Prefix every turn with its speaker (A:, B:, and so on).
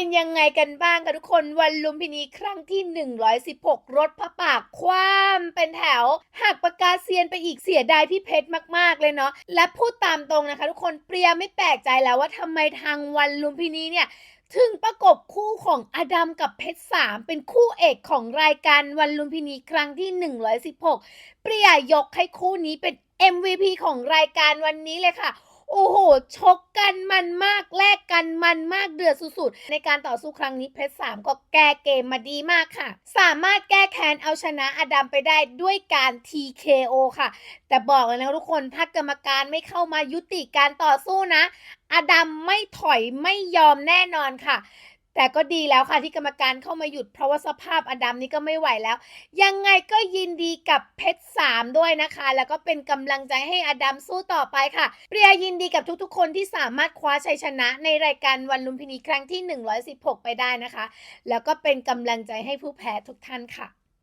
A: เป็นยังไงกันบ้างคะทุกคนวันลุมพินีครั้งที่ 116 รถพระปากคว่ำเป็นแถวหักปากกาเซียนไปอีกเสียดายพี่เพชรมากๆเลยเนาะและพูดตามตรงนะคะ ทุกคนเปรียไม่แปลกใจแล้วว่าทำไมทางวันลุมพินีเนี่ยถึงประกบคู่ของอดัมกับเพชรสามเป็นคู่เอกของรายการวันลุมพินีครั้งที่ 116 เปรียยกให้คู่นี้เป็น MVP ของรายการวันนี้เลยค่ะ โอ้โห ชกกันมันมาก แลกกันมันมากเดือดสุดๆ ในการต่อสู้ครั้งนี้เพชรสามก็แก้เกมมาดีมากค่ะ สามารถแก้แค้นเอาชนะอดัมไปได้ด้วยการ TKO ค่ะ แต่บอกเลยนะทุกคน ถ้ากรรมการไม่เข้ามายุติการต่อสู้นะ อดัมไม่ถอยไม่ยอมแน่นอนค่ะ แต่ก็ดีแล้วค่ะที่กรรมการเข้ามาหยุดเพราะว่าสภาพอดัมนี้ก็ไม่ไหวแล้ว ยังไงก็ยินดีกับเพชรสามด้วยนะคะ แล้วก็เป็นกำลังใจให้อดัมสู้ต่อไปค่ะ เปรียยินดีกับทุกๆ คนที่สามารถคว้าชัยชนะ ในรายการวันลุมพินีครั้งที่ 116 ไปได้นะคะ แล้วก็เป็นกำลังใจให้ผู้แพ้ทุกท่านค่ะ